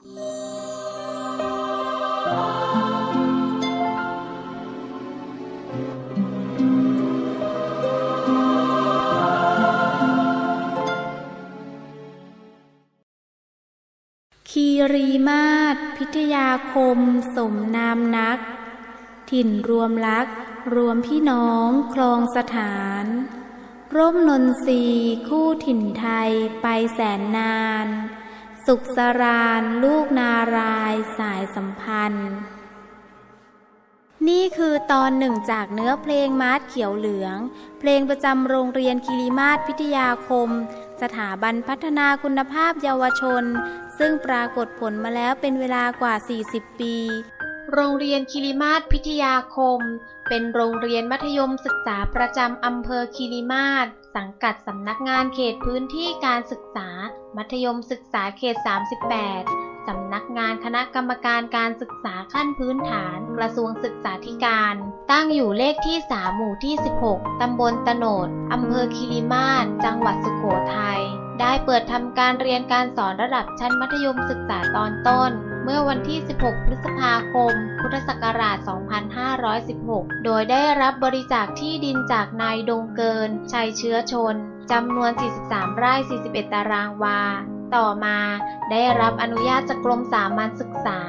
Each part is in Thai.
คีรีมาศพิทยาคม สมนามนัก ถิ่นรวมรัก รวมพี่น้องคลองสถาน ร่มนนทรีคู่ถิ่นไทยไปแสนนาน สุขสรานลูกนารายสายสัมพันธ์ นี่คือตอนหนึ่งจากเนื้อเพลงมาดเขียวเหลือง เพลงประจำโรงเรียนคิริมาศพิทยาคม สถาบันพัฒนาคุณภาพเยาวชน ซึ่งปรากฏผลมาแล้วเป็นเวลากว่า 40 ปี โรงเรียนคีรีมาศพิทยาคม เป็นโรงเรียนมัธยมศึกษาประจำอำเภอคีรีมาศสังกัดสำนักงานเขตพื้นที่การศึกษา มัธยมศึกษาเขต 38 สำนักงานคณะกรรมการการศึกษาขั้นพื้นฐาน กระทรวงศึกษาธิการ ตั้งอยู่เลขที่ 3 หมู่ที่ 16 ตำบลตโนดอำเภอคีรีมาศจังหวัดสุโขทัยได้เปิดทำการเรียนการสอนระดับชั้นมัธยมศึกษาตอนต้น เมื่อวันที่ 16 พฤษภาคม พุทธศักราช 2516 โดยได้รับบริจาคที่ดินจากนายดงเกิน ชัยเชื้อชน จำนวน 43 ไร่ 41 ตารางวา ต่อมาได้รับอนุญาตจากกรมสามัญศึกษา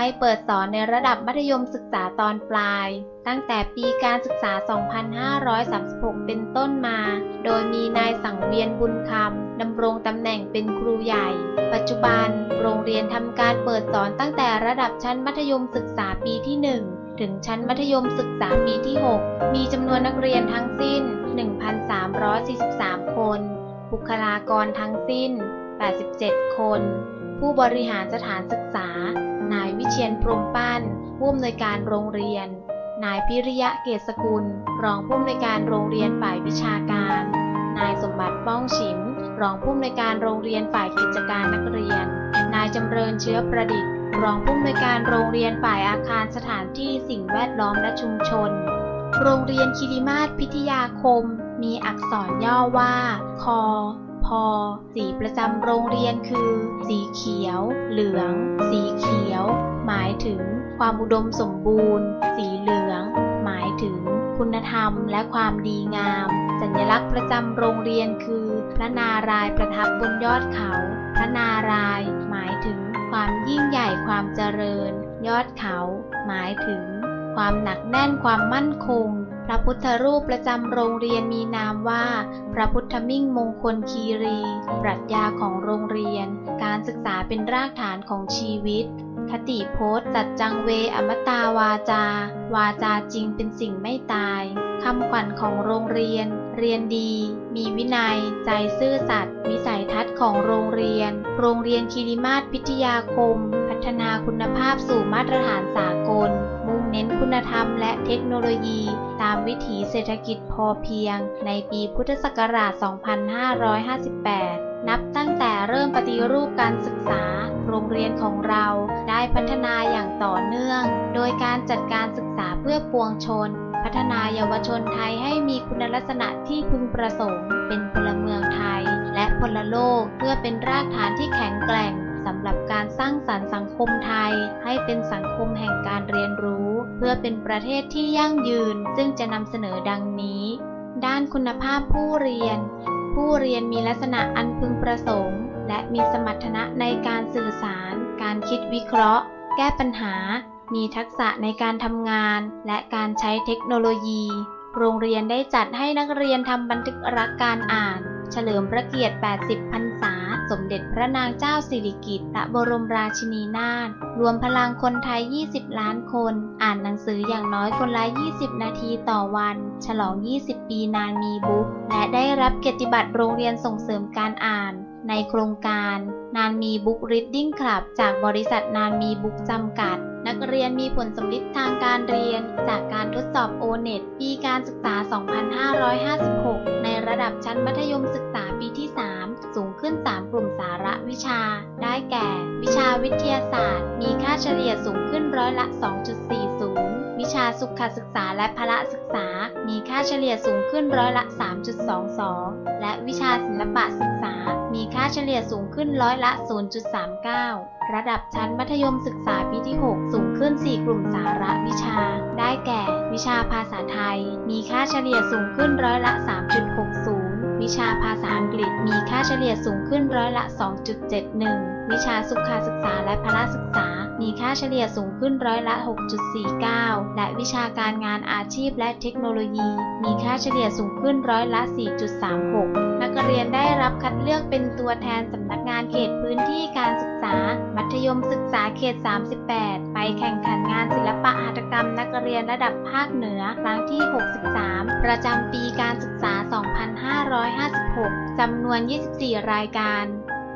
ให้เปิดสอนในระดับมัธยมศึกษาตอนปลาย ตั้งแต่ปีการศึกษา 2536 เป็นต้นมา โดยมีนายสังเวียนบุญคำดำรงตำแหน่งเป็นครูใหญ่ ปัจจุบันโรงเรียนทำการเปิดสอนตั้งแต่ระดับชั้นมัธยมศึกษาปีที่ 1ถึงชั้นมัธยมศึกษาปีที่ 6 มีจำนวนนักเรียนทั้งสิ้น 1,343 คน บุคลากรทั้งสิ้น 87 คน ผู้บริหารสถานศึกษา นายวิเชียนพรมปั้นผู้อำนวยการโรงเรียน นายพิริยะเกษกุล รองผู้อำนวยการโรงเรียนฝ่ายวิชาการ นายสมบัติป้องฉิม รองผู้อำนวยการโรงเรียนฝ่ายกิจการนักเรียน นายจำเริญเชื้อประดิษฐ์ รองผู้อำนวยการโรงเรียนฝ่ายอาคารสถานที่สิ่งแวดล้อมและชุมชน โรงเรียนคิริมาศพิทยาคม มีอักษรย่อว่า คอพอสีประจำโรงเรียนคือ สีเขียว เหลือง สี ถึงความอุดมสมบูรณ์ สีเหลือง หมายถึงคุณธรรมและความดีงาม สัญลักษณ์ประจำโรงเรียนคือ พระนารายประทับบนยอดเขา พระนารายหมายถึงความยิ่งใหญ่ความเจริญ ยอดเขา หมายถึง ความหนักแน่นความมั่นคง พระพุทธรูปประจำโรงเรียนมีนามว่า พระพุทธมิ่งมงคลคีรี ปรัชญาของโรงเรียน การศึกษาเป็นรากฐานของชีวิต คติโพสต์สัจจังเวอมตาวาจา วาจาจริงเป็นสิ่งไม่ตาย คำขวัญของโรงเรียน เรียนดี มีวินัย ใจซื่อสัตย์วิสัยทัศน์ของโรงเรียน โรงเรียนคีริมาศพิทยาคม พัฒนาคุณภาพสู่มาตรฐานสากล มุ่งเน้นคุณธรรมและเทคโนโลยี ตามวิถีเศรษฐกิจพอเพียง ในปีพุทธศักราช 2558 นับตั้งแต่เริ่มปฏิรูปการศึกษา โรงเรียนของเราได้พัฒนาอย่างต่อเนื่อง โดยการจัดการศึกษาเพื่อปวงชน พัฒนาเยาวชนไทยให้มีคุณลักษณะที่พึงประสงค์ เป็นพลเมืองไทย และพลโลกเพื่อเป็นรากฐานที่แข็งแกร่งสำหรับการสร้างสรรค์สังคมไทย ให้เป็นสังคมแห่งการเรียนรู้ เพื่อเป็นประเทศที่ยั่งยืน ซึ่งจะนำเสนอดังนี้ ด้านคุณภาพผู้เรียน ผู้เรียนมีลักษณะอันพึงประสงค์ และมีสมรรถนะในการสื่อสาร การคิดวิเคราะห์ แก้ปัญหา มีทักษะในการทำงาน และการใช้เทคโนโลยี โรงเรียนได้จัดให้นักเรียนทำบันทึกรักการอ่าน เฉลิมพระเกียรติ 80 พรรษา สมเด็จพระนางเจ้าสิริกิติ์บรมราชินีนาถรวมพลังคนไทย 20 ล้านคน อ่านหนังสืออย่างน้อยคนละ 20 นาทีต่อวัน ฉลอง 20 ปีนานมีบุ๊กและได้รับเกียรติบัตรโรงเรียนส่งเสริมการอ่าน ในโครงการ นานมีบุ๊กรีดดิ้งคลับ จากบริษัทนานมีบุ๊กจำกัด นักเรียนมีผลสำลิดทางการเรียน จากการทดสอบ O-NET ปีการศึกษา 2556 ในระดับชั้นมัธยมศึกษา ขึ้น 3 กลุ่มสาระวิชา ได้แก่ วิชาวิทยาศาสตร์ มีค่าเฉลี่ยสูงขึ้นร้อยละ 2.40 วิชาสุขศึกษาและพละศึกษา มีค่าเฉลี่ยสูงขึ้นร้อยละ 3.22 และวิชาศิลปะศึกษา มีค่าเฉลี่ยสูงขึ้นร้อยละ 0.39 ระดับชั้นมัธยมศึกษาปีที่ 6 สูงขึ้น 4 กลุ่มสาระวิชา ได้แก่ วิชาภาษาไทย มีค่าเฉลี่ยสูงขึ้นร้อยละ 3.6 วิชาภาษาอังกฤษมีค่าเฉลี่ยสูงขึ้นร้อยละ 2.71 วิชาสุขศึกษาและพละศึกษา มีค่าเฉลี่ยสูงขึ้นร้อยละ 6.49 และวิชาการงานอาชีพและเทคโนโลยี มีค่าเฉลี่ยสูงขึ้นร้อยละ 4.36 นักเรียนได้รับคัดเลือกเป็นตัวแทนสำนักงานเขตพื้นที่การศึกษา มัธยมศึกษาเขต 38 ไปแข่งขันงานศิลปะหัตถกรรมนักเรียนระดับภาคเหนือครั้งที่ 63 ประจำปีการศึกษา 2556 จำนวน 24 รายการ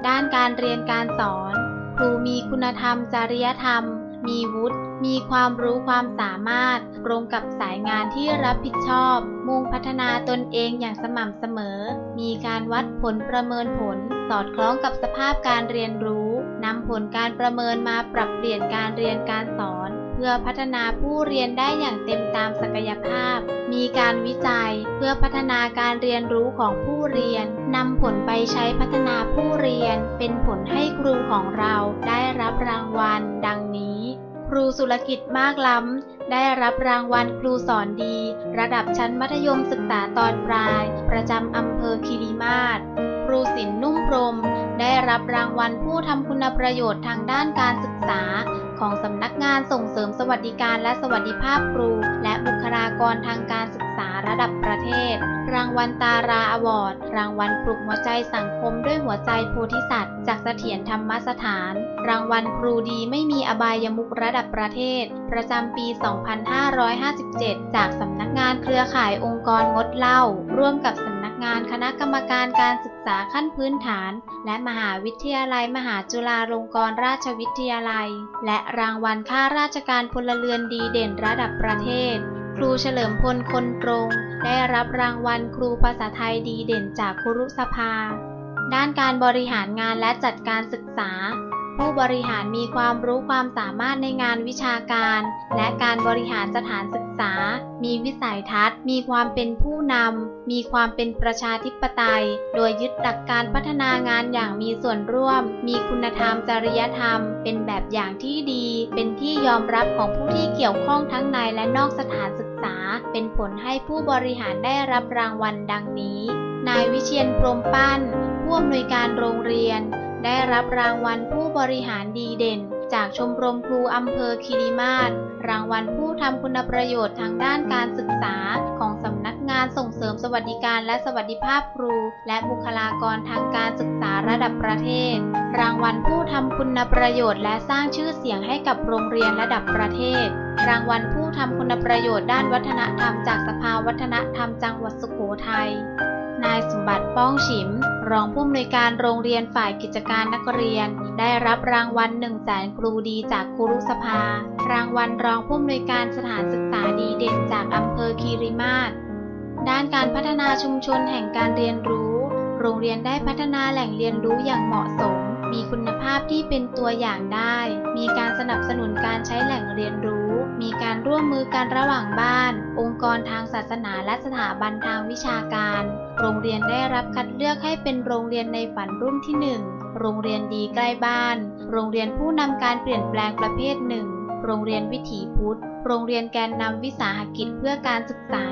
ด้านการเรียนการสอน ครูมีคุณธรรม จริยธรรม มีวุฒิ มีความรู้ความสามารถ ตรงกับสายงานที่รับผิดชอบ มุ่งพัฒนาตนเองอย่างสม่ำเสมอ มีการวัดผลประเมินผล สอดคล้องกับสภาพการเรียนรู้ นำผลการประเมินมาปรับเปลี่ยนการเรียนการสอน พื่อพัฒนาผู้เรียนได้อย่างเต็มตามศักยภาพ มีการวิจัยเพื่อพัฒนาการเรียนรู้ของผู้เรียนนำผลไปใช้พัฒนาผู้เรียน เป็นผลให้ครูของเราได้รับรางวัล ดังนี้ ครูสุรกิจมากล้ำ ได้รับรางวัลครูสอนดี ระดับชั้นมัธยมศึกษาตอนปลาย ประจำอำเภอคิริมาศ รูศิลป์นุ่มพรม ได้รับรางวัลผู้ทำคุณประโยชน์ทางด้านการศึกษา ของสำนักงานส่งเสริมสวัสดิการและสวัสดิภาพครู และบุคลากรทางการศึกษาระดับประเทศ รางวัลตาราอวอร์ด รางวัลปลุกหัวใจสังคมด้วยหัวใจโพธิสัตว์ จากเสถียรธรรมสถาน รางวัลครูดีไม่มีอบายมุกระดับประเทศ ประจำปี 2557 จากสำนักงานเครือข่ายองค์กรงดเหล้าร่วมกับสำนักงานคณะกรรมการการศึก ษาขั้นพื้นฐาน และมหาวิทยาลัยมหาจุฬาลงกรณราชวิทยาลัย และรางวัลข้าราชการพลเรือนดีเด่นระดับประเทศ ครูเฉลิมพลคนตรง ได้รับรางวัลครูภาษาไทยดีเด่นจากครุสภา ด้านการบริหารงานและจัดการศึกษา ผู้บริหารมีความรู้ความสามารถในงานวิชาการ และการบริหารสถานศึกษา มีวิสัยทัศน์ มีความเป็นผู้นำ มีความเป็นประชาธิปไตย โดยยึดหลักการพัฒนางานอย่างมีส่วนร่วม มีคุณธรรมจริยธรรม เป็นแบบอย่างที่ดี เป็นที่ยอมรับของผู้ที่เกี่ยวข้องทั้งในและนอกสถานศึกษา เป็นผลให้ผู้บริหารได้รับรางวัลดังนี้ นายวิเชียนพรมปั้นผู้อำนวยการโรงเรียน ได้รับรางวัลผู้บริหารดีเด่น จากชมรมครูอำเภอคิริมาศรางวัลผู้ทำคุณประโยชน์ทางด้านการศึกษาของสำนักงานส่งเสริมสวัสดิการและสวัสดิภาพครู และบุคลากรทางการศึกษาระดับประเทศ รางวัลผู้ทำคุณประโยชน์และสร้างชื่อเสียงให้กับโรงเรียนระดับประเทศ รางวัลผู้ทำคุณประโยชน์ด้านวัฒนธรรมจากสภาวัฒนธรรมจังหวัดสุโขทัยนายสมบัติป้องฉิม รองผู้อำนวยการโรงเรียนฝ่ายกิจการนักเรียน ได้รับรางวัล1 0 0 0 0แสนครูดีจากครุสภา รางวัลรองผู้อำนวยการสถานศึกษาดีเด่นจากอำเภอคีรีมาศด้านการพัฒนาชุมชนแห่งการเรียนรู้ โรงเรียนได้พัฒนาแหล่งเรียนรู้อย่างเหมาะสม มีคุณภาพที่เป็นตัวอย่างได้ มีการสนับสนุนการใช้แหล่งเรียนรู้ มีการร่วมมือกันระหว่างบ้าน องค์กรทางศาสนาและสถาบันทางวิชาการ โรงเรียนได้รับคัดเลือกให้เป็นโรงเรียนในฝันรุ่นที่ 1 โรงเรียนดีใกล้บ้าน โรงเรียนผู้นำการเปลี่ยนแปลงประเภทหนึ่ง โรงเรียนวิถีพุทธ โรงเรียนแกนนำวิสาหกิจเพื่อการศึกษา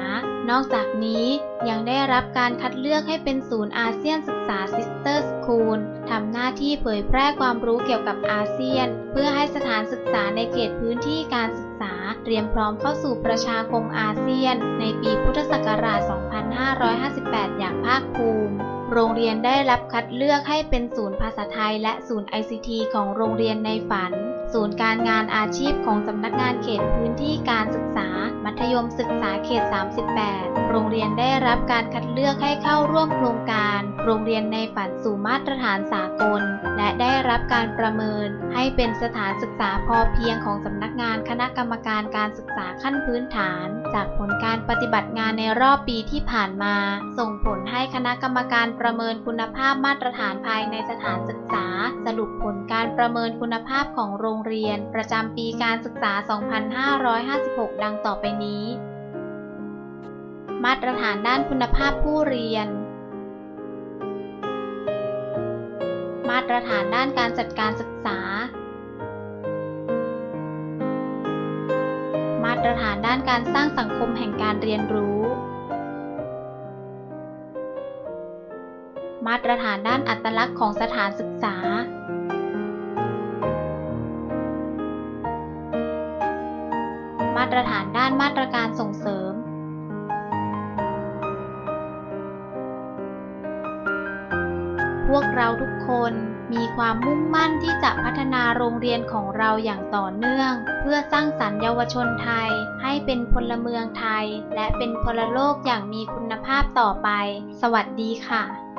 นอกจากนี้ยังได้รับการคัดเลือกให้เป็นศูนย์อาเซียนศึกษาซิสเตอร์สคูลทำหน้าที่เผยแพร่ความรู้เกี่ยวกับอาเซียน เพื่อให้สถานศึกษาในเขตพื้นที่การศึกษา เตรียมพร้อมเข้าสู่ประชาคมอาเซียน ในปีพุทธศักราช 2558 อย่างภาคภูมิโรงเรียนได้รับคัดเลือกให้เป็นศูนย์ภาษาไทยและศูนย์ ICT ของโรงเรียนในฝัน ศูนย์การงานอาชีพของสำนักงานเขตพื้นที่การศึกษา มัธยมศึกษาเขต 38 โรงเรียนได้รับการคัดเลือกให้เข้าร่วมโครงการ โรงเรียนในฝันสู่มาตรฐานสากล และได้รับการประเมิน ให้เป็นสถานศึกษาพอเพียงของสำนักงานคณะกรรมการการศึกษาขั้นพื้นฐาน จากผลการปฏิบัติงานในรอบปีที่ผ่านมา ส่งผลให้คณะกรรมการประเมินคุณภาพมาตรฐานภายในสถานศึกษา สรุปผลการประเมินคุณภาพของโรงเรียนประจำปีการศึกษา 2556 ดังต่อไปนี้ มาตรฐานด้านคุณภาพผู้เรียน มาตรฐานด้านการจัดการศึกษา มาตรฐานด้านการสร้างสังคมแห่งการเรียนรู้ มาตรฐานด้านอัตลักษณ์ของสถานศึกษามา ตรฐานด้านมาตรการส่งเสริมพวกเราทุกคนมีความมุ่งมั่นที่จะพัฒนาโรงเรียนของเราอย่างต่อเนื่อง เพื่อสร้างสรรค์เยาวชนไทย ให้เป็นพลเมืองไทย และเป็นพลโลกอย่างมีคุณภาพต่อไป สวัสดีค่ะ